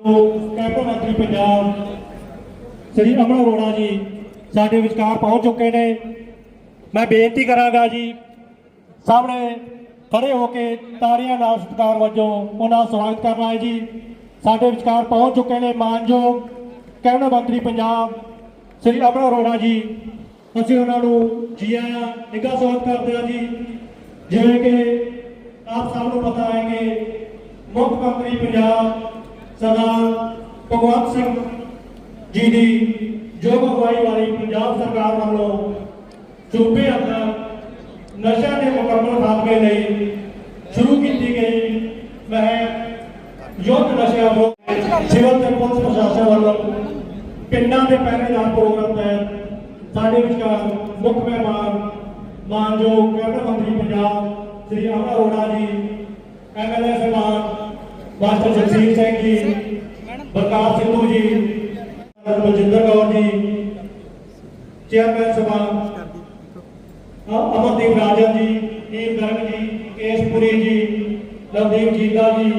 Cabinet ਮੰਤਰੀ ਪੰਜਾਬ ਸ੍ਰੀ ਅਮਨ ਅਰੋੜਾ ਜੀ ਸਾਡੇ ਵਿਚਕਾਰ ਪਹੁੰਚ ਚੁੱਕੇ ਨੇ। ਮੈਂ ਬੇਨਤੀ ਕਰਾਂਗਾ ਜੀ, ਸਾਹਮਣੇ ਖੜੇ ਹੋ ਕੇ ਤਾੜੀਆਂ ਨਾਲ ਸਤਿਕਾਰ ਵਜੋਂ ਉਹਨਾਂ ਦਾ ਸਵਾਗਤ ਕਰਨਾ ਹੈ ਜੀ। ਸਾਡੇ ਵਿਚਕਾਰ ਪਹੁੰਚ ਚੁੱਕੇ ਨੇ ਮਾਨਯੋਗ ਕੈਬਨਿਟ ਮੰਤਰੀ ਪੰਜਾਬ ਸ੍ਰੀ ਅਮਨ ਅਰੋੜਾ ਜੀ। ਅਸੀਂ ਉਹਨਾਂ ਨੂੰ ਜੀ ਆਇਆਂ ਨਿੱਘਾ ਸਵਾਗਤ ਕਰਦੇ ਹਾਂ ਜੀ। ਜਿਵੇਂ ਕਿ ਆਪ ਸਭ ਨੂੰ ਪਤਾ ਹੈ ਕਿ ਮੁੱਖ ਮੰਤਰੀ ਪੰਜਾਬ ਸਰਦਾਰ ਭਗਵੰਤ ਸਿੰਘ ਜੀ ਦੀ ਜੋ ਅਗਵਾਈ ਵਾਲੀ ਪੰਜਾਬ ਸਰਕਾਰ ਵੱਲੋਂ ਸੂਬੇ ਅੰਦਰ ਨਸ਼ਿਆਂ ਦੇ ਮੁਕੰਮਲ ਖਾਤਮੇ ਲਈ ਸ਼ੁਰੂ ਕੀਤੀ ਗਈ ਮੈਂ ਯੁੱਧ ਨਸ਼ਿਆਂ ਵਿਰੁੱਧ ਸਿਵਲ ਤੇ ਪੁਲਿਸ ਪ੍ਰਸ਼ਾਸਨ ਵੱਲੋਂ ਪਿੰਡਾਂ ਦੇ ਪਹਿਰੇਦਾਰ ਪ੍ਰੋਗਰਾਮ ਤਹਿਤ ਸਾਡੇ ਵਿਚਕਾਰ ਮੁੱਖ ਮਹਿਮਾਨ, ਮਾਨਯੋਗ ਕੈਬਨਿਟ ਮੰਤਰੀ ਪੰਜਾਬ ਸ੍ਰੀ ਅਮਰ ਅਰੋੜਾ ਜੀ ਐਮਐਲਏ ਸਾਹਿਬਾਨ ਮਾਸਟਰ ਜਗਸੀਰ ਸਿੰਘ ਜੀ, ਬਲਕਾਰ ਸਿੱਧੂ ਜੀ, ਬਲਜਿੰਦਰ ਕੌਰ ਜੀ, ਚੇਅਰਮੈਨ ਸਾਹਿਬਾਨ ਅਮਰਦੀਪ ਰਾਜਨ ਜੀ ਨੀਮ ਗਰਗ ਜੀ, ਕੇਸ਼ਪੁਰੀ ਜੀ, ਲਵਦੀਪ ਜੀਦਾ ਜੀ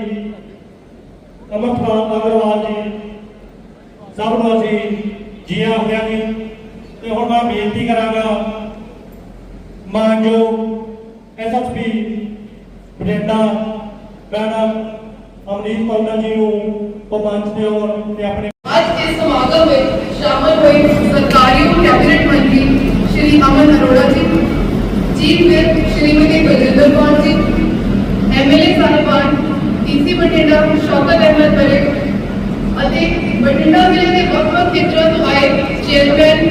ਅਮਰਪਾਲ ਅਗਰਵਾਲ ਜੀ, ਸਭ ਨੂੰ ਅਸੀਂ ਜੀਆਂ ਹੋਇਆਂ ਜੀ ਤੇ ਹੁਣ ਮੈਂ ਬੇਨਤੀ ਕਰਾਂਗਾ, ਮਾਨਯੋਗ ਐਸਐਸਪੀ ਬਠਿੰਡਾ ਮੈਡਮ ਅਮਨੀਤ ਕੌਂਡਲ ਜੀ ਨੂੰ ਉਹ ਮੰਚ ਤੇ ਤੇ ਆਪਣੇ ਅੱਜ ਇਸ ਸਮਾਗਮ ਵਿੱਚ ਸ਼ਾਮਲ ਹੋਏ ਸਰਕਾਰੀ ਕੈਬਨਿਟ ਮੰਤਰੀ Shri Aman Arora ji, chief whip Shrimati Baljinder Kaur ji MLA ਸਾਹਿਬਾਨ, ਡੀਸੀ ਬਠਿੰਡਾ ਸ਼ੌਕਤ ਅਹਿਮਦ ਮਲਿਕ ਅਤੇ ਬਠਿੰਡਾ ਜ਼ਿਲ੍ਹੇ ਦੇ ਵੱਖ-ਵੱਖ ਖੇਤਰਾਂ ਤੋਂ ਆਏ ਚੇਅਰਮੈਨ,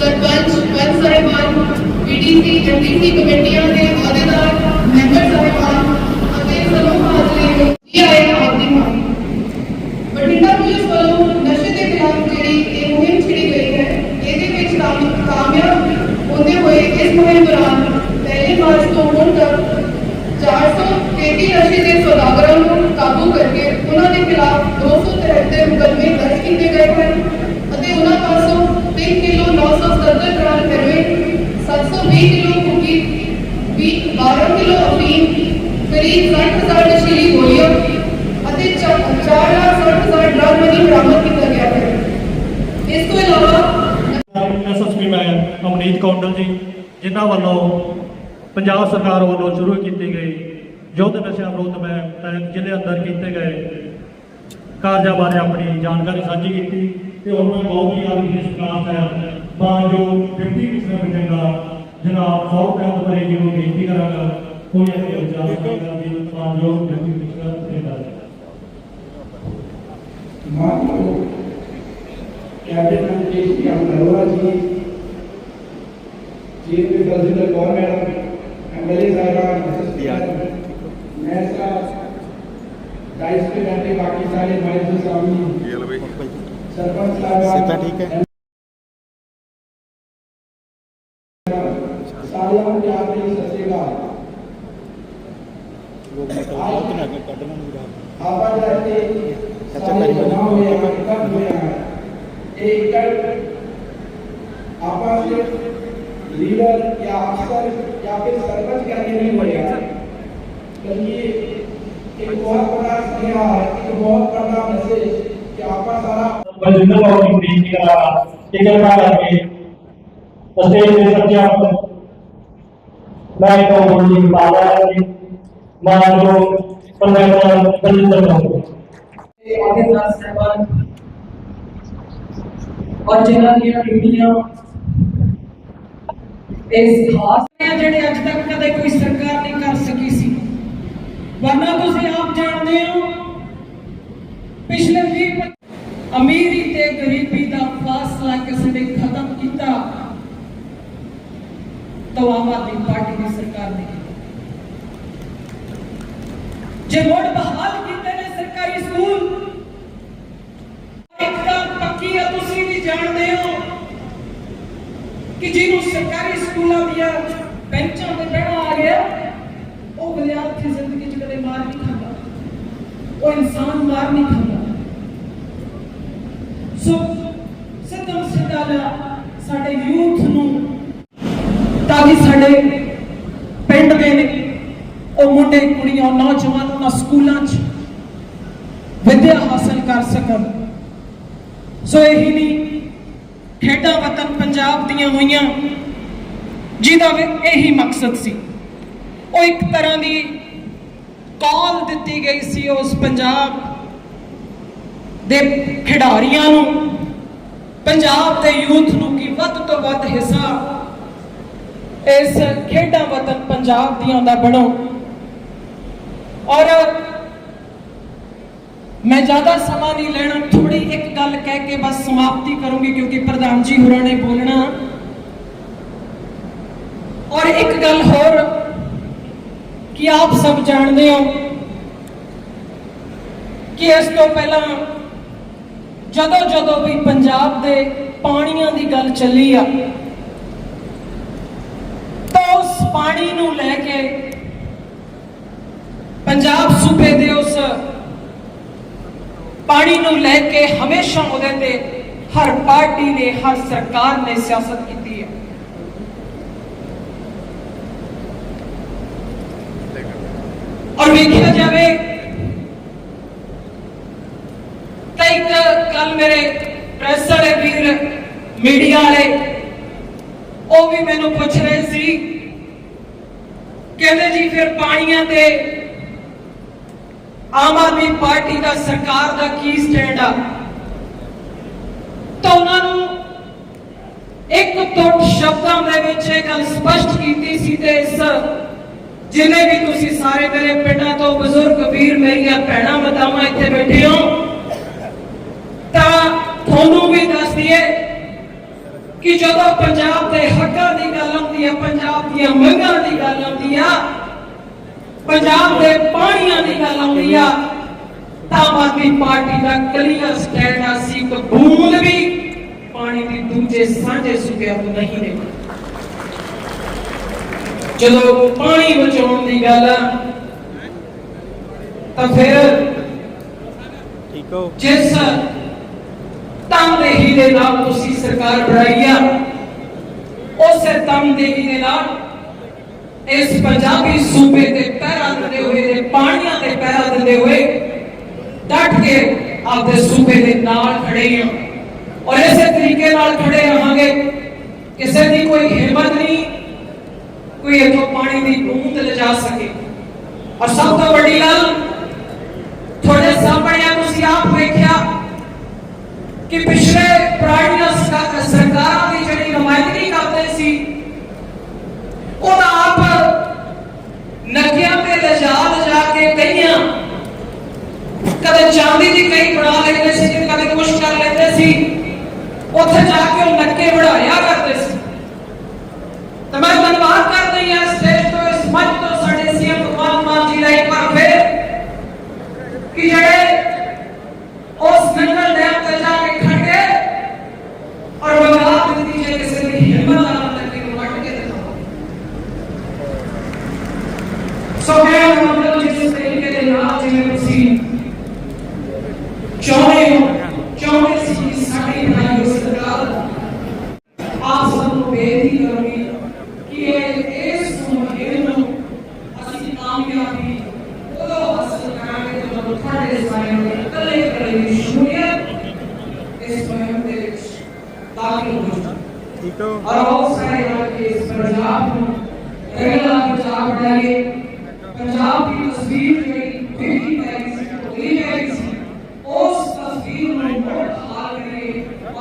ਸਰਪੰਚ, ਪੰਚ ਸਾਹਿਬਾਨ ਪੀਡੀਸੀ ਐਮਡੀਸੀ ਕਮੇਟੀਆਂ ਦੇ ਅਹੁਦੇਦਾਰ, ਮੈਂਬਰ ਸਾਹਿਬਾਨ ਅਤੇ ਸਮੂਹ ਹਾਜ਼ਰੀਨ ਜੀ ਆਏ ਆਪ ਦੀ ਮਾਂ ਬਠਿੰਡਾ ਪੁਲਿਸ ਵੱਲੋਂ ਨਸ਼ੇ ਦੇ ਖਿਲਾਫ ਜਿਹੜੀ ਇਹ ਮੁਹਿੰਮ ਛਿੜੀ ਗਈ ਹੈ ਇਹਦੇ ਵਿੱਚ ਕਾਮ- ਕਾਮਯਾਬ ਹੁੰਦੇ ਹੋਏ ਇਸ ਮੁਹਿੰਮ ਦੌਰਾਨ ਪਹਿਲੀ ਮਾਰਚ ਤੋਂ ਹੁਣ ਤੱਕ 433 ਨਸ਼ੇ ਦੇ ਸੌਦਾਗਰਾਂ ਨੂੰ ਕਾਬੂ ਕਰਕੇ ਉਹਨਾਂ ਦੇ ਖਿਲਾਫ 273 ਮੁਕੱਦਮੇ ਦਰਜ ਕੀਤੇ ਗਏ ਹਨ ਅਤੇ ਉਹਨਾਂ ਪਾਸੋਂ 3 ਕਿਲੋ 977 ਗ੍ਰਾਮ ਹੈਰੋਇਨ 720 ਕਿਲੋ ਕੁਕੀ 20 12 ਕਿਲੋ ਅਫੀਮ ਕਰੀਬ 60000 ਨਸ਼ੀਲੀ ਗੋਲੀਆਂ ਅਤੇ 4 ਲੱਖ 60000 ਡਰਗ ਮਨੀ ਬਰਾਮਦ ਕੀਤਾ ਗਿਆ ਹੈ ਇਸ ਤੋਂ ਇਲਾਵਾ ਐਸਐਸਪੀ ਮੈਂ ਅਮਨੀਤ ਕੌਂਡਲ ਜੀ, ਜਿਨ੍ਹਾਂ ਵੱਲੋਂ ਪੰਜਾਬ ਸਰਕਾਰ ਵੱਲੋਂ ਸ਼ੁਰੂ ਕੀਤੀ ਗਈ ਯੁੱਧ ਨਸ਼ਾ ਵਿਰੁੱਧ ਮੈਂ ਤਹਿਤ ਜ਼ਿਲ੍ਹੇ ਅੰਦਰ ਕੀਤੇ ਗਏ ਕਾਰਜਾਂ ਬਾਰੇ ਆਪਣੀ ਜਾਣਕਾਰੀ ਸਾਂਝੀ ਕੀਤੀ ਤੇ ਹੁਣ ਮੈਂ ਬਹੁਤ ਹੀ ਆਦਮੀ ਦੀ ਸਕਾਤ ਹੈ ਮਾਨਯੋਗ ਡਿਪਟੀ ਕਮਿਸ਼ਨਰ ਬਠਿੰਡਾ, ਜਨਾਬ ਸੌਰਵ ਕਾਂਤ ਪਰੇ ਜੀ ਨੂੰ ਬੇਨਤੀ ਕਰਾਂਗਾ, ਕੋਈ ਆਪਣੇ ਵਿਚਾਰ ਕਰੇਗਾ ਜੀ ਮਾਨਯੋਗ deputy commissioner Bathinda ji captain Mankesh ji. Arora ji chief के president Kaur madam M L A साहब मैं साहब डाइस के बैठे बाकी सारे माइस स्वामी सरपंच साहब ਸਟੇਜ ਦੇ ਸੱਜਿਆ ਮੈਂ ਤੋਂ ਬੋਲੀ ਬਾਬਾ ਜੀ ਮਾਨਯੋਗ ਪ੍ਰੋਫੈਸਰ ਬਲਜਿੰਦਰ ਕੌਰ ਆਦਿਵਾਸ ਸਾਹਿਬਾਨ ਔਰ ਜਿਨ੍ਹਾਂ ਦੀਆਂ ਡਿਊਟੀਆਂ ਇਸ ਖਾਸ ਨੇ ਜਿਹੜੇ ਅੱਜ ਤੱਕ ਕਦੇ ਕੋਈ ਸਰਕਾਰ ਨਹੀਂ ਕਰ ਸਕੀ ਸੀ। ਵਰਨਾ ਤੁਸੀਂ ਆਪ ਜਾਣਦੇ ਹੋ, ਪਿਛਲੇ 20 ਅਮੀਰੀ ਤੇ ਗਰੀਬੀ ਦਾ ਫਾਸਲਾ ਕਿਸੇ ਨੇ ਖਤਮ ਕੀਤਾ ਤਾਂ ਆਮ ਆਦਮੀ ਪਾਰਟੀ ਦੀ ਸਰਕਾਰ ਨੇ ਕੀਤਾ। ਜੇ ਮੁੜ ਬਹਾਲ ਕੀਤੇ ਨੇ ਸਰਕਾਰੀ ਸਕੂਲ, ਇੱਕ ਗੱਲ ਆ, ਤੁਸੀਂ ਵੀ ਜਾਣਦੇ ਹੋ ਕਿ ਜਿਹਨੂੰ ਸਰਕਾਰੀ ਸਕੂਲਾਂ ਦੀਆਂ ਬੈਂਚਾਂ ਤੇ ਬਹਿਣਾ ਆ ਗਿਆ, ਉਹ ਵਿਦਿਆਰਥੀ ਜ਼ਿੰਦਗੀ 'ਚ ਕਦੇ ਮਾਰ ਨਹੀਂ ਖਾਂਦਾ। ਉਹ ਇਨਸਾਨ ਮਾਰ ਨਹੀਂ ਖਾਂਦਾ। ਸੋ ਸਿੱਧਮ ਸਿੱਧਾ ਸਾਡੇ ਯੂਥ ਨੂੰ ਪਿੰਡ ਦੇ ਨੇ, ਉਹ ਮੁੰਡੇ, ਕੁੜੀਆਂ, ਨੌਜਵਾਨ, ਉਹਨਾਂ ਸਕੂਲਾਂ 'ਚ ਵਿਦਿਆ ਹਾਸਲ ਕਰ ਸਕਣ। ਸੋ ਇਹੀ ਨਹੀਂ, ਖੇਡਾਂ ਵਤਨ ਪੰਜਾਬ ਦੀਆਂ ਹੋਈਆਂ, ਜਿਹਦਾ ਇਹੀ ਮਕਸਦ ਸੀ। ਉਹ ਇੱਕ ਤਰ੍ਹਾਂ ਦੀ ਕਾਲ ਦਿੱਤੀ ਗਈ ਸੀ ਉਸ ਪੰਜਾਬ ਦੇ ਖਿਡਾਰੀਆਂ ਨੂੰ, ਪੰਜਾਬ ਦੇ ਯੂਥ ਨੂੰ ਕਿ ਵੱਧ ਤੋਂ ਵੱਧ ਹਿੱਸਾ ਇਸ ਖੇਡਾਂ ਵਤਨ ਪੰਜਾਬ ਦੀਆਂ ਦਾ ਬਣੋ। ਔਰ ਮੈਂ ਜ਼ਿਆਦਾ ਸਮਾਂ ਨਹੀਂ ਲੈਣਾ ਥੋੜੀ ਇੱਕ ਗੱਲ ਕਹਿ ਕੇ ਬਸ ਸਮਾਪਤੀ ਕਰੂੰਗੀ ਕਿਉਂਕਿ ਪ੍ਰਧਾਨ ਜੀ ਹੋਰਾਂ ਨੇ ਬੋਲਣਾ। ਔਰ ਇੱਕ ਗੱਲ ਹੋਰ ਕਿ ਆਪ ਸਭ ਜਾਣਦੇ ਹੋ ਕਿ ਇਸ ਤੋਂ ਪਹਿਲਾਂ ਜਦੋਂ ਜਦੋਂ ਵੀ ਪੰਜਾਬ ਦੇ ਪਾਣੀਆਂ ਦੀ ਗੱਲ ਚੱਲੀ ਆ ਤਾਂ ਉਸ ਨੂੰ ਲੈ ਕੇ ਪੰਜਾਬ ਸੂਬੇ ਦੇ ਉਸ ਪਾਣੀ ਨੂੰ ਲੈ ਕੇ ਹਮੇਸ਼ਾ ਉਹਦੇ ਤੇ ਹਰ ਪਾਰਟੀ ਨੇ, ਹਰ ਸਰਕਾਰ ਨੇ ਸਿਆਸਤ ਕੀਤੀ ਹੈ। ਔਰ ਵੇਖਿਆ ਜਾਵੇ ਤਾਂ ਇੱਕ ਕੱਲ ਮੇਰੇ ਪ੍ਰੈਸ ਵਾਲੇ ਵੀਰ, ਮੀਡੀਆ ਵਾਲੇ, ਉਹ ਵੀ ਮੈਨੂੰ ਪੁੱਛ ਰਹੇ ਸੀ ਕਹਿੰਦੇ ਜੀ ਫਿਰ ਪਾਣੀਆਂ ਤੇ ਆਮ ਆਦਮੀ ਪਾਰਟੀ ਦਾ ਸਰਕਾਰ ਦਾ ਕੀ ਸਟੈਂਡ ਆ? ਤਾਂ ਉਹਨਾਂ ਨੂੰ ਇੱਕ ਟੁੱਟ ਸ਼ਬਦਾਂ ਦੇ ਵਿੱਚ ਇਹ ਗੱਲ ਸਪਸ਼ਟ ਕੀਤੀ ਸੀ ਤੇ ਇਸ ਜਿੰਨੇ ਵੀ ਤੁਸੀਂ ਸਾਰੇ ਮੇਰੇ ਪਿੰਡਾਂ ਤੋਂ ਬਜ਼ੁਰਗ ਵੀਰ ਮੇਰੀਆਂ ਭੈਣਾਂ ਮਤਾਵਾਂ ਇੱਥੇ ਬੈਠੇ ਹੋ, ਤਾਂ ਤੁਹਾਨੂੰ ਵੀ ਦੱਸ ਦਈਏ ਕਿ ਜਦੋਂ ਪੰਜਾਬ ਦੇ ਹੱਕਾਂ ਦੀ ਗੱਲ ਆਉਂਦੀ ਹੈ ਪੰਜਾਬ ਦੀਆਂ ਮੰਗਾਂ ਦੀ ਗੱਲ ਆਉਂਦੀ ਆ ਪੰਜਾਬ ਦੇ ਪਾਣੀਆਂ ਦੀ ਗੱਲ ਆਉਂਦੀ ਆ ਤਾਂ ਆਦਮੀ ਪਾਰਟੀ ਦਾ ਕਲੀਅਰ ਸਟੈਂਡ ਆ ਸੀ ਇੱਕ ਬੂੰਦ ਵੀ ਪਾਣੀ ਦੀ ਦੂਜੇ ਸਾਂਝੇ ਸੂਬਿਆਂ ਤੋਂ ਨਹੀਂ ਦੇਣਾ ਜਦੋਂ ਪਾਣੀ ਬਚਾਉਣ ਦੀ ਗੱਲ ਆ ਤਾਂ ਫਿਰ ਠੀਕ। ਹੋ ਜਿਸ ਤਮਦੇਹੀ ਦੇ ਨਾਲ ਤੁਸੀਂ ਸਰਕਾਰ ਬਣਾਈ ਆ। ਉਸੇ ਤਨਦੇਹੀ ਦੇ ਨਾਲ ਇਸ ਪੰਜਾਬੀ ਸੂਬੇ ਤੇ ਪਹਿਰਾ ਦਿੰਦੇ ਹੋਏ ਤੇ ਪਾਣੀਆਂ ਤੇ ਪਹਿਰਾ ਦਿੰਦੇ ਹੋਏ ਡਟ ਕੇ ਆਪਦੇ ਸੂਬੇ ਦੇ ਨਾਲ ਖੜੇ ਹਾਂ ਔਰ ਇਸੇ ਤਰੀਕੇ ਨਾਲ ਖੜੇ ਰਹਾਂਗੇ। ਕਿਸੇ ਦੀ ਕੋਈ ਹਿੰਮਤ ਨਹੀਂ, ਕੋਈ ਇਥੋਂ ਪਾਣੀ ਦੀ ਬੂੰਦ ਲਿਜਾ ਸਕੇ। ਔਰ ਸਭ ਤੋਂ ਵੱਡੀ ਗੱਲ, ਤੁਹਾਡੇ ਸਾਹਮਣੇ ਤੁਸੀਂ ਆਪ ਵੇਖਿਆ ਕਿ ਪਿਛਲੇ ਪੁਰਾਣੀਆਂ ਸਰਕਾਰਾਂ ਦੀ ਜਿਹੜੀ ਨੁਮਾਇੰਦਗੀ ਕਰਦੇ ਸੀ ਉਹ ਆਪ ਨਕਿਆਂ ਤੇ ਲਿਜਾ ਲਿਜਾ ਕੇ ਕਈਆਂ ਕਦੇ ਚਾਂਦੀ ਦੀ ਕਈ ਬਣਾ ਲੈਂਦੇ ਸੀ ਕਦੇ ਕੁਛ ਕਰ ਲੈਂਦੇ ਸੀ, ਉੱਥੇ ਜਾ ਕੇ ਉਹ ਨੱਕੇ ਵੜਾਇਆ ਕਰਦੇ ਸੀ। ਤਾਂ ਮੈਂ ਧੰਨਵਾਦ ਕਰਦੀ ਹਾਂ ਸਟੇਜ ਤੋਂ ਇਸ ਮੰਚ ਤੋਂ ਸਾਡੇ ਸੀਐਮ ਭਗਵੰਤ ਮਾਨ ਜੀ ਦਾ ਇੱਕ ਵਾਰ ਫਿਰ ਕਿ ਜਿਹੜੇ ਉਸ ਨੰਗਲ ਡੈਮ ਤੇ ਜਾ ਕੇ ਖੜੇ ਔਰ ਬੰਗਾਲ ਦਿੱਤੀ ਜੇ ਕਿਸੇ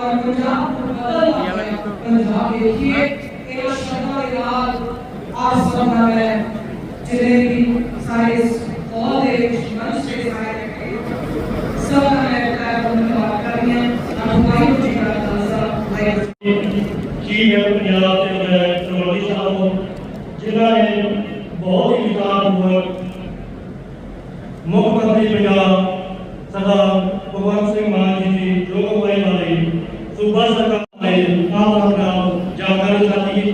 पंजाब को बदल गया पंजाब देखिए एक शब्द के बाद आप सब ना मैं जितने भी सारे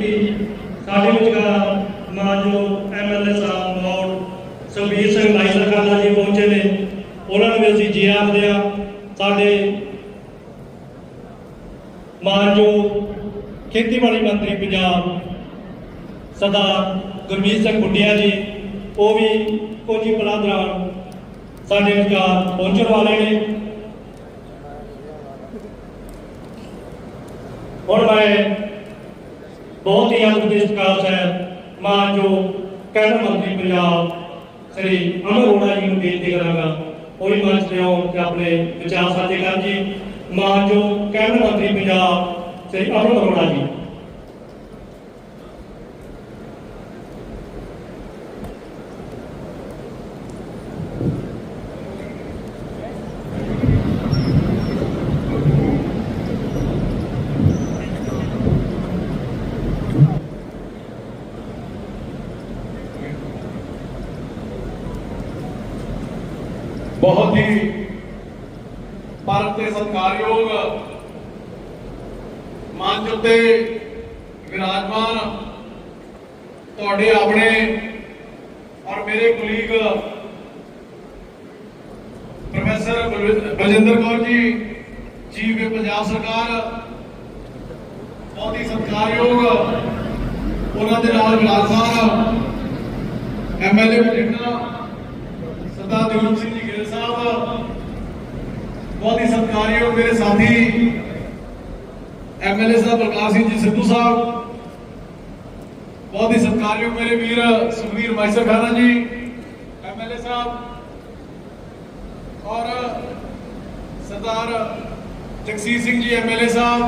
ਕੀਤੀ ਸਾਡੇ ਵਿਚਕਾਰ ਮਾਨਯੋ ਐਮਐਲਏ ਸਾਹਿਬ, ਮੌੜ ਸੁਖਬੀਰ ਸਿੰਘ ਭਾਈ ਸਰਕਾਲਾ ਜੀ ਪਹੁੰਚੇ ਨੇ। ਉਹਨਾਂ ਨੂੰ ਵੀ ਅਸੀਂ ਜੀ ਆਖਦੇ ਹਾਂ, ਸਾਡੇ ਮਾਨਯੋਗ ਖੇਤੀਬਾੜੀ ਮੰਤਰੀ ਪੰਜਾਬ ਸਰਦਾਰ ਗੁਰਮੀਤ ਸਿੰਘ ਗੁੱਡੀਆ ਜੀ, ਉਹ ਵੀ ਕੋਚੀ ਪਲਾ ਦੌਰਾਨ ਸਾਡੇ ਵਿਚਾਰ ਪਹੁੰਚਣ ਵਾਲੇ ਨੇ। ਹੁਣ ਮੈਂ ਬਹੁਤ ਹੀ ਅੰਤ ਦੇ ਸਤਿਕਾਰ ਸਾਹਿਬ ਮਾਂ ਜੋ ਕੈਬਨਿਟ ਮੰਤਰੀ ਪੰਜਾਬ, ਸ੍ਰੀ ਅਮਰ ਅਰੋੜਾ ਜੀ ਨੂੰ ਬੇਨਤੀ ਕਰਾਂਗਾ, ਉਹ ਵੀ ਮੰਚ ਤੇ ਆਉਣ ਤੇ ਆਪਣੇ ਵਿਚਾਰ ਸਾਂਝੇ ਕਰਨ ਜੀ। ਮਾਂ ਜੋ ਕੈਬਨਿਟ ਮੰਤਰੀ ਪੰਜਾਬ, ਸ੍ਰੀ ਅਮਰ ਅਰੋੜਾ ਜੀ ਬਹੁਤ ਹੀ ਪਰਮ ਤੇ ਸਤਿਕਾਰਯੋਗ ਮੰਚ ਉੱਤੇ ਵਿਰਾਜਮਾਨ ਤੁਹਾਡੇ ਆਪਣੇ ਔਰ ਮੇਰੇ ਕੁਲੀਗ ਪ੍ਰੋਫੈਸਰ ਬਲਜਿੰਦਰ ਕੌਰ ਜੀ ਚੀਫ ਪੰਜਾਬ ਸਰਕਾਰ, ਬਹੁਤ ਹੀ ਸਤਿਕਾਰਯੋਗ ਉਹਨਾਂ ਦੇ ਨਾਲ ਵਿਰਾਜਮਾਨ ਐਮਐਲਏ ਬਠਿੰਡਾ, ਸਰਦਾਰ ਦਿਲਜੀਤ ਸਿੰਘ ਜੀ ਗਿੱਲ ਸਾਹਿਬ, ਬਹੁਤ ਹੀ ਸਤਿਕਾਰਯੋਗ ਮੇਰੇ ਸਾਥੀ ਐਮਐਲਏ ਸਾਹਿਬ ਪ੍ਰਕਾਸ਼ ਸਿੰਘ ਜੀ ਸਿੱਧੂ ਸਾਹਿਬ ਬਹੁਤ ਹੀ ਸਤਿਕਾਰਯੋਗ ਮੇਰੇ ਵੀਰ ਸੁਖਵੀਰ ਮਾਈਸਰ ਖਾਨਾ ਜੀ ਐਮਐਲਏ ਸਾਹਿਬ ਔਰ ਸਰਦਾਰ ਜਗਸੀਰ ਸਿੰਘ ਜੀ ਐਮਐਲਏ ਸਾਹਿਬ,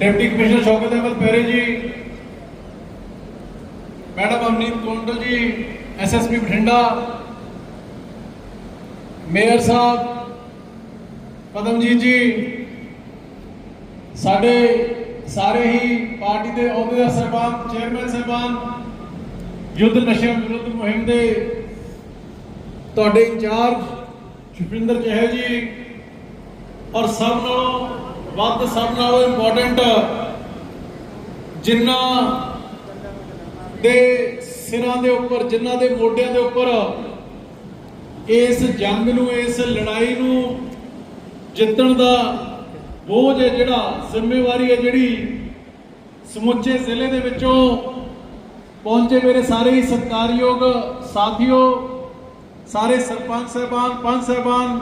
deputy commissioner Shaukat Ahmad Parray ji, madam Amneet Kondal ji SSP Bathinda, mayor ਸਾਹਿਬ, ਪਦਮਜੀਤ ਜੀ, ਸਾਡੇ ਸਾਰੇ ਹੀ ਪਾਰਟੀ ਦੇ ਅਹੁਦੇਦਾਰ ਸਰਬਾਨ ਚੇਅਰਮੈਨ ਸਰਬਾਨ ਯੁੱਧ ਨਸ਼ਿਆਂ ਵਿਰੁੱਧ ਮੁਹਿੰਮ ਦੇ ਤੁਹਾਡੇ ਇੰਚਾਰਜ ਸ਼ੁਭਿੰਦਰ ਚਹਿਲ ਜੀ ਔਰ ਸਭ ਨਾਲੋਂ ਵੱਧ, ਸਭ ਨਾਲੋਂ ਇੰਪੋਰਟੈਂਟ ਜਿਨ੍ਹਾਂ ਦੇ ਸਿਰਾਂ ਦੇ ਉੱਪਰ, ਜਿਨ੍ਹਾਂ ਦੇ ਮੋਢਿਆਂ ਦੇ ਉੱਪਰ ਇਸ ਜੰਗ ਨੂੰ, ਇਸ ਲੜਾਈ ਨੂੰ ਜਿੱਤਣ ਦਾ ਬੋਝ ਹੈ ਜਿਹੜਾ, ਜ਼ਿੰਮੇਵਾਰੀ ਹੈ ਜਿਹੜੀ ਸਮੁੱਚੇ ਜ਼ਿਲ੍ਹੇ ਦੇ ਵਿੱਚੋਂ ਪਹੁੰਚੇ ਮੇਰੇ ਸਾਰੇ ਹੀ ਸਤਿਕਾਰਯੋਗ ਸਾਥੀਓ, ਸਾਰੇ ਸਰਪੰਚ ਸਾਹਿਬਾਨ ਪੰਚ ਸਾਹਿਬਾਨ,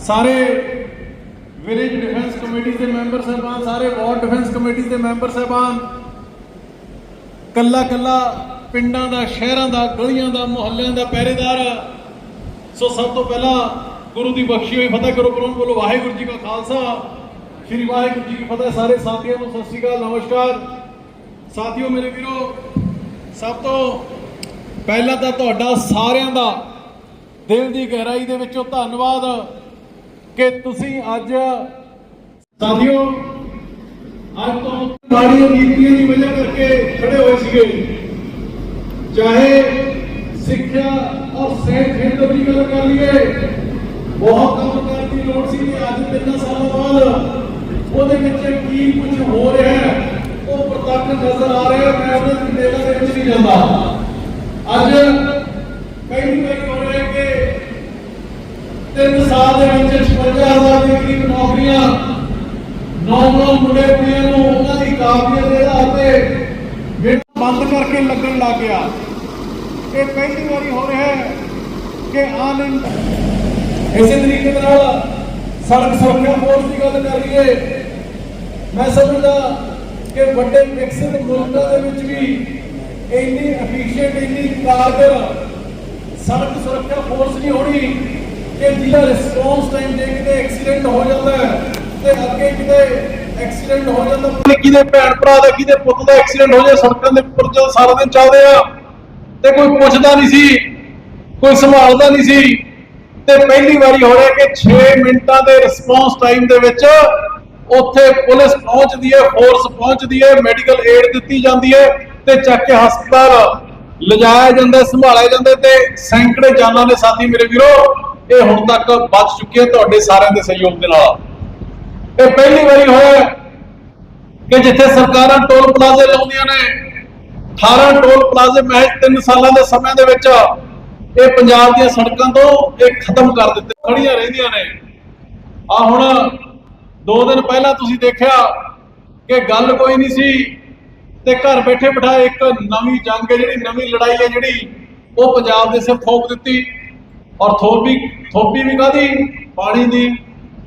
ਸਾਰੇ ਵਿਲੇਜ ਡਿਫੈਂਸ ਕਮੇਟੀ ਦੇ ਮੈਂਬਰ ਸਾਹਿਬਾਨ, ਸਾਰੇ ਵਾਰਡ ਡਿਫੈਂਸ ਕਮੇਟੀ ਦੇ ਮੈਂਬਰ ਸਾਹਿਬਾਨ ਕੱਲਾ ਕੱਲਾ ਪਿੰਡਾਂ ਦਾ, ਸ਼ਹਿਰਾਂ ਦਾ, ਗਲੀਆਂ ਦਾ, ਮੁਹੱਲਿਆਂ ਦਾ ਪਹਿਰੇਦਾਰ ਸੋ ਸਭ ਤੋਂ ਪਹਿਲਾਂ ਗੁਰੂ ਦੀ ਬਖਸ਼ੀ ਹੋਈ, ਫਤਿਹ ਕਰੋ ਪ੍ਰਭੂ ਬੋਲੋ ਵਾਹਿਗੁਰੂ ਜੀ ਕਾ ਖਾਲਸਾ। ਸ੍ਰੀ ਵਾਹਿਗੁਰੂ ਜੀ ਕੀ ਫਤਿਹ। ਸਾਰੇ ਸਾਥੀਆਂ ਨੂੰ ਸਤਿ ਸ਼੍ਰੀ ਅਕਾਲ, ਨਮਸਕਾਰ। ਸਾਥੀਓ, ਮੇਰੇ ਵੀਰੋ, ਸਭ ਤੋਂ ਪਹਿਲਾਂ ਤਾਂ ਤੁਹਾਡਾ ਸਾਰਿਆਂ ਦਾ ਦਿਲ ਦੀ ਗਹਿਰਾਈ ਦੇ ਵਿੱਚੋਂ ਧੰਨਵਾਦ ਕਿ ਤੁਸੀਂ ਅੱਜ ਸਾਥੀਓ, ਅੱਜ ਤੋਂ ਮਾੜੀਆਂ ਨੀਤੀਆਂ ਦੀ ਵਜ੍ਹਾ ਕਰਕੇ ਖੜੇ ਹੋਏ ਸੀਗੇ। ਚਾਹੇ ਸਿੱਖਿਆ ਔਰ ਸਿਹਤ ਖੇਤਰ ਦੀ ਗੱਲ ਕਰ ਲਈਏ ਬਹੁਤ ਕੰਮ ਕਰਨ ਦੀ ਲੋੜ ਸੀ ਕਿ ਅੱਜ ਤਿੰਨ ਸਾਲਾਂ ਬਾਅਦ ਉਹਦੇ ਵਿੱਚ ਕੀ ਕੁਝ ਹੋ ਰਿਹਾ ਹੈ, ਉਹ ਪ੍ਰਤੱਖ ਨਜ਼ਰ ਆ ਰਿਹਾ ਮੈਂ ਉਹਦੇ ਡਿਟੇਲਾਂ ਦੇ ਵਿੱਚ ਨਹੀਂ ਜਾਂਦਾ। ਅੱਜ ਪਹਿਲੀ ਵਾਰੀ ਹੋ ਰਿਹਾ ਕਿ ਤਿੰਨ ਸਾਲ ਦੇ ਵਿੱਚ 56000 ਦੇ ਕਰੀਬ ਨੌਕਰੀਆਂ ਨੌਜਵਾਨ ਮੁੰਡੇ ਕੁੜੀਆਂ ਨੂੰ ਉਹਨਾਂ ਦੀ ਕਾਬਲੀਅਤ ਦੇ ਆਧਾਰ ਤੇ ਬੰਦ ਕਰਕੇ ਲੱਗਣ ਲੱਗ ਗਿਆ। ਇਹ ਪਹਿਲੀ ਵਾਰੀ ਹੋ ਰਿਹਾ ਹੈ ਕਿ ਆਨ ਇਸੇ ਤਰੀਕੇ ਦੇ ਨਾਲ ਸੜਕ ਸੁਰੱਖਿਆ ਫੋਰਸ ਦੀ ਗੱਲ ਕਰ ਲਈਏ, ਮੈਂ ਸਮਝਦਾ ਕਿ ਵੱਡੇ ਵਿਕਸਿਤ ਮੁਲਕਾਂ ਦੇ ਵਿੱਚ ਵੀ ਇੰਨੀ ਐਫੀਸ਼ੀਐਂਟ ਇੰਨੀ ਕਾਰਗਰ ਸੜਕ ਸੁਰੱਖਿਆ ਫੋਰਸ ਨਹੀਂ ਹੋਣੀ ਕਿ ਜਿਹਦਾ ਰਿਸਪੌਂਸ ਟਾਈਮ ਜੇ ਕਿਤੇ ਐਕਸੀਡੈਂਟ ਹੋ ਜਾਂਦਾ ਹੈ ਤੇ ਅੱਗੇ ਕਿਤੇ ਐਕਸੀਡੈਂਟ ਹੋ ਜਾਂਦਾ, ਪਤਾ ਕਿਹਦੇ ਭੈਣ ਭਰਾ ਦਾ, ਕਿਹਦੇ ਪੁੱਤ ਦਾ ਐਕਸੀਡੈਂਟ ਹੋ ਜਾਏ, ਸੜਕਾਂ ਦੇ ਉੱਪਰ ਜਦੋਂ ਸਾਰਾ ਦਿਨ ਚੱਲਦੇ ਆ ਤੇ ਕੋਈ ਪੁੱਛਦਾ ਨਹੀਂ ਸੀ, ਕੋਈ ਸੰਭਾਲਦਾ ਨਹੀਂ ਸੀ। ਤੇ ਪਹਿਲੀ ਵਾਰੀ ਹੋ ਰਿਹਾ ਕਿ 6 ਮਿੰਟਾਂ ਦੇ ਰਿਸਪੌਂਸ ਟਾਈਮ ਦੇ ਵਿੱਚ ਉੱਥੇ ਪੁਲਿਸ ਪਹੁੰਚਦੀ ਹੈ ਫੋਰਸ ਪਹੁੰਚਦੀ ਹੈ ਮੈਡੀਕਲ ਏਡ ਦਿੱਤੀ ਜਾਂਦੀ ਹੈ ਤੇ ਚੱਕ ਕੇ ਹਸਪਤਾਲ ਲਿਜਾਇਆ ਜਾਂਦਾ, ਸੰਭਾਲਿਆ ਜਾਂਦਾ ਤੇ ਸੈਂਕੜੇ ਜਾਨਾਂ ਦੇ ਸਾਥੀ ਮੇਰੇ ਵੀਰੋ, ਇਹ ਹੁਣ ਤੱਕ ਬਚ ਚੁੱਕੇ ਆ ਤੁਹਾਡੇ ਸਾਰਿਆਂ ਦੇ ਸਹਿਯੋਗ ਦੇ ਨਾਲ। ਇਹ ਪਹਿਲੀ ਵਾਰੀ ਹੋਇਆ ਕਿ ਜਿੱਥੇ ਸਰਕਾਰਾਂ ਟੋਲ ਪਲਾਜ਼ੇ ਲਾਉਂਦੀਆਂ ਨੇ 18 ਟੋਲ ਪਲਾਜ਼ੇ ਮਹਿਜ 3 ਸਾਲਾਂ ਦੇ ਸਮੇਂ ਦੇ ਵਿੱਚ ਇਹ ਪੰਜਾਬ ਦੀਆਂ ਸੜਕਾਂ ਤੋਂ ਇਹ ਖਤਮ ਕਰ ਦਿੱਤੇ। ਖੜੀਆਂ ਰਹਿੰਦੀਆਂ ਨੇ। ਆ ਹੁਣ ਦੋ ਦਿਨ ਪਹਿਲਾਂ ਤੁਸੀਂ ਦੇਖਿਆ ਕਿ ਗੱਲ ਕੋਈ ਨਹੀਂ ਸੀ ਤੇ ਘਰ ਬੈਠੇ ਬਿਠਾਏ ਇੱਕ ਨਵੀਂ ਜੰਗ ਹੈ ਜਿਹੜੀ, ਨਵੀਂ ਲੜਾਈ ਹੈ ਜਿਹੜੀ, ਉਹ ਪੰਜਾਬ ਦੇ ਸਿਰ ਥੋਪ ਦਿੱਤੀ। ਔਰ ਥੋਪੀ ਥੋਪੀ ਵੀ ਕਾਦੀ ਪਾਣੀ ਦੀ।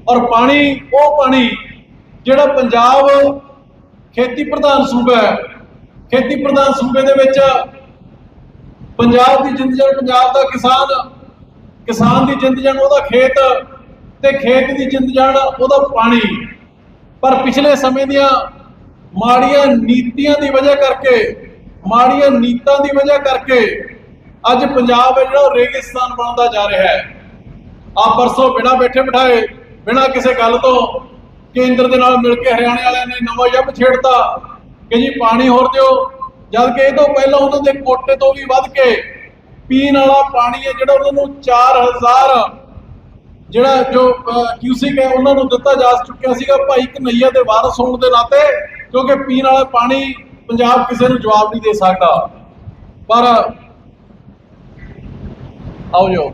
ਔਰ ਪਾਣੀ, ਉਹ ਪਾਣੀ ਜਿਹੜਾ ਪੰਜਾਬ ਖੇਤੀ ਪ੍ਰਧਾਨ ਸੂਬਾ ਹੈ, ਖੇਤੀ ਪ੍ਰਧਾਨ ਸੂਬੇ ਦੇ ਵਿੱਚ ਪੰਜਾਬ ਦੀ ਜਿੰਦ ਜਾਨ, ਪੰਜਾਬ ਦਾ ਕਿਸਾਨ ਕਿਸਾਨ ਦੀ ਜਿੰਦ ਜਾਨ, ਉਹਦਾ ਖੇਤ ਤੇ ਖੇਤ ਦੀ ਜਿੰਦ ਜਾਨ, ਉਹਦਾ ਪਾਣੀ। ਪਰ ਪਿਛਲੇ ਸਮੇਂ ਦੀਆਂ ਮਾੜੀਆਂ ਨੀਤੀਆਂ ਦੀ ਵਜ੍ਹਾ ਕਰਕੇ, ਮਾੜੀਆਂ ਨੀਤਾਂ ਦੀ ਵਜ੍ਹਾ ਕਰਕੇ ਅੱਜ ਪੰਜਾਬ ਹੈ ਜਿਹੜਾ ਰੇਗਿਸਤਾਨ ਬਣਦਾ ਜਾ ਰਿਹਾ ਹੈ। ਆ ਪਰਸੋਂ ਬਿਨਾਂ ਬੈਠੇ ਬਿਠਾਏ, ਬਿਨਾਂ ਕਿਸੇ ਗੱਲ ਤੋਂ ਕੇਂਦਰ ਦੇ ਨਾਲ ਮਿਲ ਕੇ ਹਰਿਆਣੇ ਵਾਲਿਆਂ ਨੇ ਨਵਾਂ ਯੱਬ ਛੇੜਤਾ। ਕਿ ਜੀ ਪਾਣੀ ਹੋਰ ਦਿਓ ਜਦ ਕਿ ਇਹ ਤੋਂ ਪਹਿਲਾਂ ਉਹਨਾਂ ਦੇ ਕੋਟੇ ਤੋਂ ਵੀ ਵੱਧ ਕੇ ਪੀਣ ਵਾਲਾ ਪਾਣੀ ਹੈ ਜਿਹੜਾ ਉਹਨਾਂ ਨੂੰ 4000 ਜਿਹੜਾ ਜੋ ਕਿਊਸਿਕ ਹੈ, ਉਹਨਾਂ ਨੂੰ ਦਿੱਤਾ ਜਾ ਚੁੱਕਿਆ ਸੀਗਾ ਭਾਈ ਕਨਈਆ ਦੇ ਵਾਰਸ ਹੋਣ ਦੇ ਨਾਤੇ ਕਿਉਂਕਿ ਪੀਣ ਵਾਲਾ ਪਾਣੀ ਪੰਜਾਬ ਕਿਸੇ ਨੂੰ ਜਵਾਬ ਨਹੀਂ ਦੇ ਸਕਦਾ। ਪਰ ਆਓ ਜੋ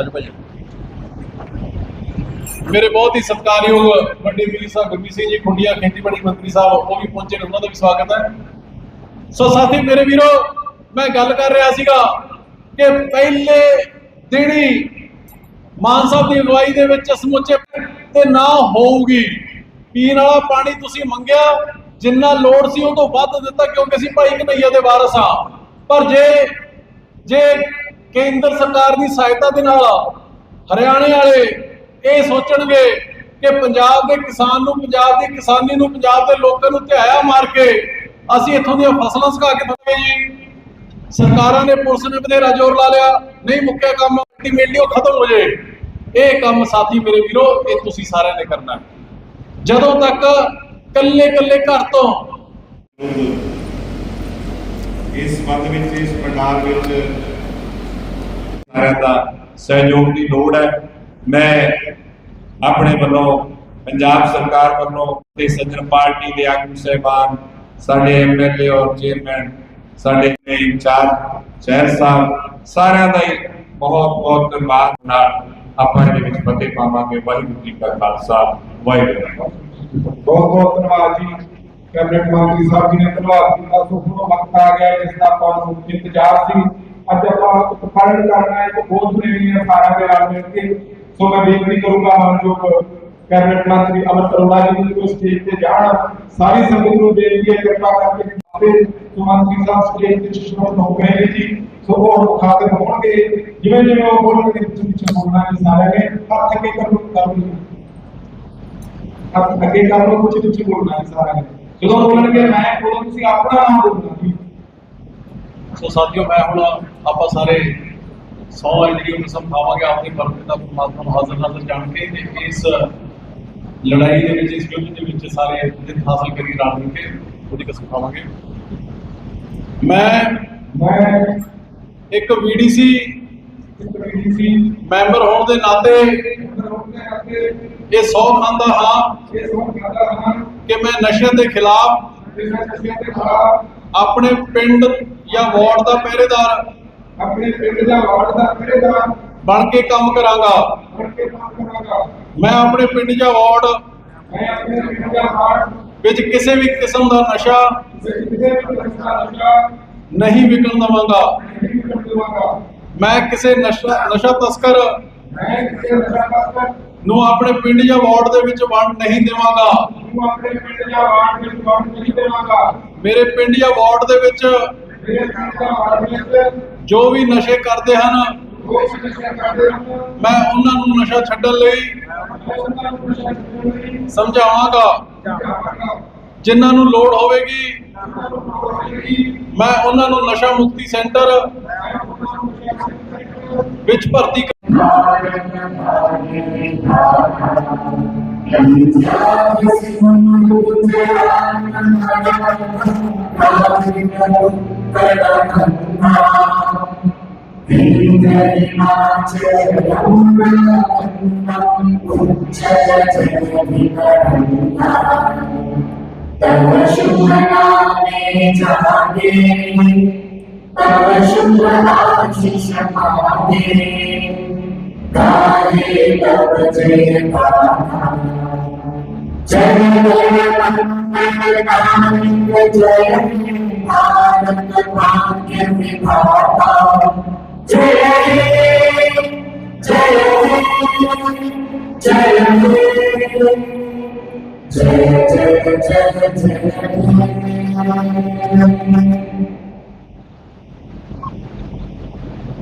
ਅੱਜ ਭਾਈ ਮੇਰੇ ਬਹੁਤ ਹੀ ਸਤਿਕਾਰਯੋਗ ਵੱਡੇ ਵੀਰ ਸਾਹਿਬ ਗੁਰਮੀਤ ਸਿੰਘ ਜੀ, ਖੁੰਡੀਆਂ ਖੇਤੀਬਾੜੀ ਮੰਤਰੀ ਸਾਹਿਬ, ਉਹ ਵੀ ਪਹੁੰਚੇ ਨੇ, ਉਹਨਾਂ ਦਾ ਵੀ ਸਵਾਗਤ ਹੈ। ਸੋ ਸਾਥੀ ਮੇਰੇ ਵੀਰੋ, ਮੈਂ ਗੱਲ ਕਰ ਰਿਹਾ ਸੀਗਾ ਕਿ ਪਹਿਲੇ ਦਿਨ ਹੀ ਮਾਨ ਸਾਹਿਬ ਦੀ ਅਗਵਾਈ ਦੇ ਵਿੱਚ ਸਮੁੱਚੇ ਤੇ ਨਾ ਹੋਊਗੀ। ਪੀਣ ਵਾਲਾ ਪਾਣੀ ਤੁਸੀਂ ਮੰਗਿਆ, ਜਿੰਨਾ ਲੋੜ ਸੀ ਉਹ ਤੋਂ ਵੱਧ ਦਿੱਤਾ, ਕਿਉਂਕਿ ਅਸੀਂ ਭਾਈ ਕਨਈਆ ਦੇ ਵਾਰਸ ਹਾਂ। ਪਰ ਜੇ ਜੇ ਕੇਂਦਰ ਸਰਕਾਰ ਦੀ ਸਹਾਇਤਾ ਦੇ ਨਾਲ ਹਰਿਆਣੇ ਵਾਲੇ ਇਹ ਸੋਚਣਗੇ ਕਿ ਪੰਜਾਬ ਦੇ ਕਿਸਾਨ ਨੂੰ, ਪੰਜਾਬ ਦੀ ਕਿਸਾਨੀ ਨੂੰ, ਪੰਜਾਬ ਦੇ ਲੋਕਾਂ ਨੂੰ ਧਿਆਇਆ ਮਾਰ ਕੇ ਅਸੀਂ ਇੱਥੋਂ ਦੀਆਂ ਫਸਲਾਂ ਸੁਕਾ ਕੇ ਦਵਾਂਗੇ ਜੀ। ਸਰਕਾਰਾਂ ਨੇ ਪੁਲਿਸ ਨੇ ਬਥੇਰਾ ਜ਼ੋਰ ਲਾ ਲਿਆ। ਨਹੀਂ ਮੁੱਕਿਆ ਕੰਮ ਅਲਟੀਮੇਟਲੀ ਉਹ ਖਤਮ ਹੋ ਜੇ ਇਹ ਕੰਮ ਸਾਥੀ ਮੇਰੇ ਵੀਰੋ, ਇਹ ਤੁਸੀਂ ਸਾਰਿਆਂ ਨੇ ਕਰਨਾ ਜਦੋਂ ਤੱਕ ਕੱਲੇ ਕੱਲੇ ਘਰ ਤੋਂ ਇਸ ਸੰਬੰਧ ਵਿੱਚ ਇਸ ਪੰਡਾਲ ਵਿੱਚ ਸਾਰਿਆਂ ਦਾ ਸਹਿਯੋਗ ਦੀ ਲੋੜ ਹੈ। ਮੈਂ ਆਪਣੇ ਵੱਲੋਂ ਪੰਜਾਬ ਸਰਕਾਰ ਵੱਲੋਂ ਤੇ ਸੱਜਣ ਪਾਰਟੀ ਦੇ ਆਗੂ ਸਹਿਬਾਨ ਸਾਡੇ ਐਮਐਲਏ ਔਰ ਚੇਅਰਮੈਨ ਸਾਡੇ ਇੰਚਾਰਜ ਸ਼ਹਿਰ ਸਾਹਿਬ ਸਾਰਿਆਂ ਦਾ ਹੀ ਬਹੁਤ ਬਹੁਤ ਧੰਨਵਾਦ ਨਾਲ ਆਪਾਂ ਇਹਦੇ ਵਿੱਚ ਫਤਿਹ ਪਾਵਾਂਗੇ ਵਾਹਿਗੁਰੂ ਜੀ ਕਾ ਖਾਲਸਾ ਵਾਹਿਗੁਰੂ ਜੀ ਕੀ ਫਤਿਹ ਬਹੁਤ ਬਹੁਤ ਧੰਨਵਾਦ ਜੀ ਕੈਬਨਿਟ ਮੰਤਰੀ ਸਾਹਿਬ ਜੀ ਨੇ ਧੰਨਵਾਦ ਕੀਤਾ ਸੋ ਹੁਣ ਉਹ ਵਕਤ ਆ ਗਿਆ ਜਿਸ ਦਾ ਆਪਾਂ ਨੂੰ ਇੰਤਜ਼ਾਰ ਸੀ ਅੱਜ ਆਪਾਂ ਪੜ੍ਹਨ ਕਰਨਾ ਹੈ ਤੇ ਬਹੁਤ ਬੁਰੇ ਨਹੀਂ ਹੈ ਸਾਰਿਆਂ ਦੇ ਨਾਲ ਮਿਲ ਕੇ ਸੋ ਮੈਂ ਬੇਨਤੀ ਕਰੂੰਗਾ ਮਾਨਯੋਗ ਕੈਬਨਿਟ ਮੰਤਰੀ ਅਮਰ ਅਰੋੜਾ ਜੀ ਨੂੰ ਕੋਈ ਸਟੇਜ ਤੇ ਜਾਣ, ਸਾਰੀ ਸੰਗਤ ਨੂੰ ਬੇਨਤੀ ਹੈ ਕਿਰਪਾ ਕਰਕੇ ਆਪੇ ਸੋ ਸਾਹਿਬ ਸਟੇਜ ਤੇ ਸ਼ੁਰੂ ਹੋ ਗਏ ਜੀ। ਸੋ ਉਹ ਖਾਤੇ ਹੋਣਗੇ। ਜਿਵੇਂ ਜਿਵੇਂ ਉਹ ਬੋਲਣਗੇ, ਪਿੱਛੇ ਪਿੱਛੇ ਬੋਲਣਾ ਜੀ ਸਾਰਿਆਂ ਨੇ। ਹੱਥ ਅੱਗੇ ਕਰੋ ਕਰੋ ਹੱਥ ਅੱਗੇ ਕਰ ਕੁਝ ਤੁਸੀਂ ਬੋਲਣਾ ਹੈ ਸਾਰਾ ਨੇ। ਜਦੋਂ ਬੋਲਣਗੇ, ਮੈਂ ਉਦੋਂ ਤੁਸੀਂ ਆਪਣਾ ਨਾਮ ਬੋਲਣਾ ਜੀ। ਸੋ ਸਾਥੀਓ, ਮੈਂ ਹੁਣ ਆਪਾਂ ਸਾਰੇ 100 ਐਨਡੀਓ ਨੂੰ ਸਮਝਾਵਾਂਗੇ ਆਪਣੇ ਪਰਮੇ ਪਰਮਾਤਮਾ ਨੂੰ ਹਾਜ਼ਰ ਨਾਜ਼ਰ ਜਾਣ ਕੇ ਤੇ ਇਸ ਲੜਾਈ ਦੇ ਵਿੱਚ, ਇਸ ਯੁੱਧ ਦੇ ਵਿੱਚ ਸਾਰੇ ਜਿੱਤ ਹਾਸਲ ਕਰੀ ਰਲ ਮਿਲ ਕੇ ਉਹਦੀ ਕਸਮ ਖਾਵਾਂਗੇ। ਮੈਂ ਮੈਂ ਇੱਕ ਵੀਡੀਸੀ ਇੱਕ ਮੈਂਬਰ ਹੋਣ ਦੇ ਨਾਤੇ, ਇਹ ਸੌ ਖਾਂਦਾ ਹਾਂ ਇਹ ਸੋਚ ਕਰਦਾ ਹਾਂ ਕਿ ਮੈਂ ਨਸ਼ੇ ਦੇ ਖਿਲਾਫ ਨਸ਼ੇ ਦੇ ਖਿਲਾਫ ਆਪਣੇ ਪਿੰਡ ਜਾਂ ਵਾਰਡ ਦਾ ਪਹਿਰੇਦਾਰ, ਆਪਣੇ ਪਿੰਡ ਦਾ ਵਾਰਡ ਦਾ ਪਹਿਰੇਦਾਰ ਬਣ ਕੇ ਕੰਮ ਕਰਾਂਗਾ। ਮੈਂ ਆਪਣੇ ਪਿੰਡ ਜਾਂ ਵਾਰਡ ਮੈਂ ਆਪਣੇ ਪਿੰਡ ਦਾ ਵਾਰਡ ਵਿੱਚ ਕਿਸੇ ਵੀ ਕਿਸਮ ਦਾ ਨਸ਼ਾ ਨਹੀਂ ਵਿਕਣ ਦਵਾਂਗਾ। ਮੈਂ ਕਿਸੇ ਨਸ਼ਾ ਨਸ਼ਾ ਤਸਕਰ ਮੈਂ ਕਿਸੇ ਨਸ਼ਾ ਤਸਕਰ ਨੂੰ ਆਪਣੇ ਪਿੰਡ ਜਾਂ ਵਾਰਡ ਦੇ ਵਿੱਚ ਵੰਡ ਨਹੀਂ ਦੇਵਾਂਗਾ ਨੂੰ ਆਪਣੇ ਪਿੰਡ ਦਾ ਵਾਰਡ ਵਿੱਚ ਵੰਡ ਨਹੀਂ ਦੇਵਾਂਗਾ। ਮੇਰੇ ਪਿੰਡ ਜਾਂ ਵਾਰਡ ਦੇ ਵਿੱਚ ਜੋ ਵੀ ਨਸ਼ੇ ਕਰਦੇ ਹਨ ਮੈਂ ਉਹਨਾਂ ਨੂੰ ਨਸ਼ਾ ਛੱਡਣ ਲਈ ਸਮਝਾਵਾਂਗਾ। ਚਾਹਾਂਗਾ ਜਿਨ੍ਹਾਂ ਨੂੰ ਲੋੜ ਹੋਵੇਗੀ, ਮੈਂ ਉਹਨਾਂ ਨੂੰ ਨਸ਼ਾ ਮੁਕਤੀ ਸੈਂਟਰ ਵਿੱਚ ਭਰਤੀ ਕਰ- तव शुभ नामे जागे तव शुभ आशीष पावे गाये तव जय गाथा जय जय मंगल आनंद जय आनंद भाग्य विधाता জয় হে জয় হে জয় হে জয় জয় জয় জয়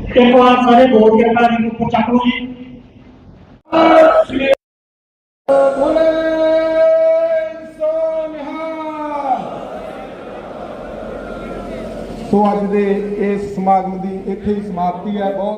देखो आप सारे बोर्ड के अंदर इनको चाकू जी ਸੋ ਅੱਜ ਦੇ ਇਸ ਸਮਾਗਮ ਦੀ ਇੱਥੇ ਹੀ ਸਮਾਪਤੀ ਹੈ। ਬਹੁਤ